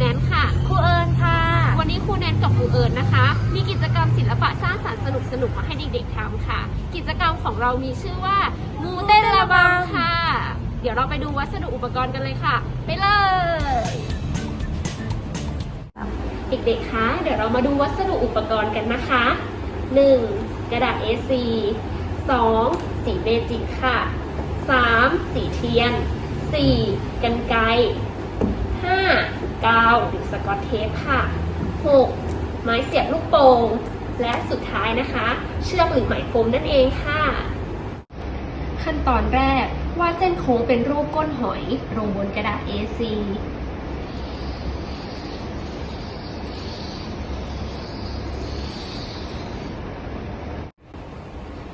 แนนค่ะ ครูเอิญค่ะ วันนี้ครูแนนกับครูเอิญนะคะ มีกิจกรรมศิลปะสร้างสรรค์สนุกๆมาให้เด็กๆทำค่ะ กิจกรรมของเรามีชื่อว่ามูเต้นระบำค่ะ เดี๋ยวเราไปดูวัสดุอุปกรณ์กันเลยค่ะ ไปเลย เด็กๆ คะ เดี๋ยวเรามาดูวัสดุอุปกรณ์กันนะคะ 1. กระดาษ A4 2. สีเมจิกค่ะ 3. สีเทียน 4. กันไกร 5. กาหรือสกอตเทปค่ะ 6. ไม้เสียบลูกโป่งและสุดท้ายนะคะ เชือกหรือไหมพรมนั่นเองค่ะ ขั้นตอนแรกวาดเส้นโค้งเป็นรูปก้นหอยลงบนกระดาษ A4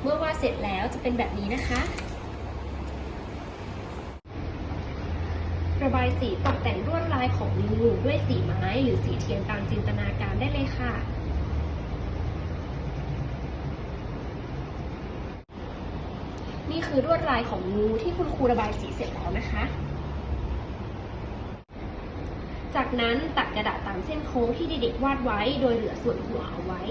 เมื่อวาดเสร็จแล้วจะเป็นแบบนี้นะคะ ระบายสีตกแต่งลวดลายของงูด้วยสีไม้หรือสีเทียนตามจินตนาการได้เลยค่ะ นี่คือลวดลายของงูที่คุณครูระบายสีเสร็จแล้วนะคะ จากนั้นตัดกระดาษตามเส้นโค้งที่เด็กๆวาดไว้ โดยเหลือส่วนหัวเอาไว้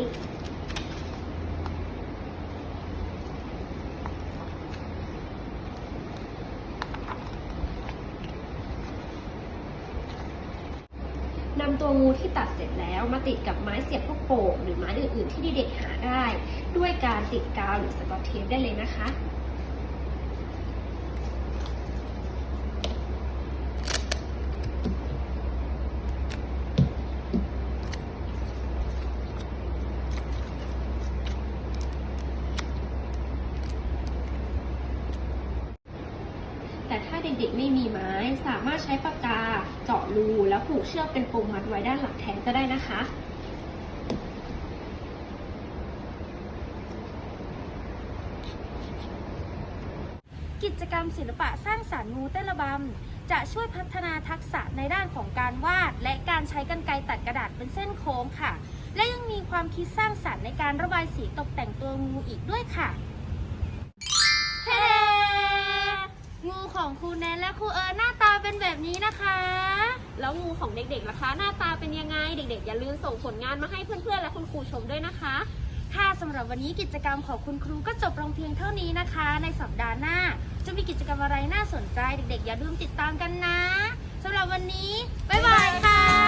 นำตัวงูที่ตัดเสร็จแล้วมาติดกับไม้เสียบลูกโป่งหรือไม้อื่นๆที่เด็กๆหาได้ ด้วยการติดกาวหรือสกอตเทปได้เลยนะคะ แต่ถ้าเด็กๆไม่มีไม้สามารถใช้ปากกาเจาะรูแล้วผูกเชือกเป็นปมมัดไว้ด้านหลังแทนก็ได้นะคะ กิจกรรมศิลปะสร้างสรรค์งูเต้นระบำจะช่วยพัฒนาทักษะในด้านของการวาด และการใช้กรรไกรตัดกระดาษเป็นเส้นโค้งค่ะ และยังมีความคิดสร้างสรรค์ในการระบายสีตกแต่งตัวงูอีกด้วยค่ะ งูของครูแนนและครูเอิร์นหน้าตาเป็นแบบนี้นะคะ แล้วงูของเด็กๆล่ะคะ หน้าตาเป็นยังไง เด็กๆ อย่าลืมส่งผลงานมาให้เพื่อนๆ และคุณครูชมด้วยนะคะ ค่ะสำหรับวันนี้กิจกรรมของคุณครูก็จบลงเพียงเท่านี้นะคะ ในสัปดาห์หน้า จะมีกิจกรรมอะไรน่าสนใจ เด็กๆ อย่าลืมติดตามกันนะสำหรับวันนี้บ๊ายบายค่ะ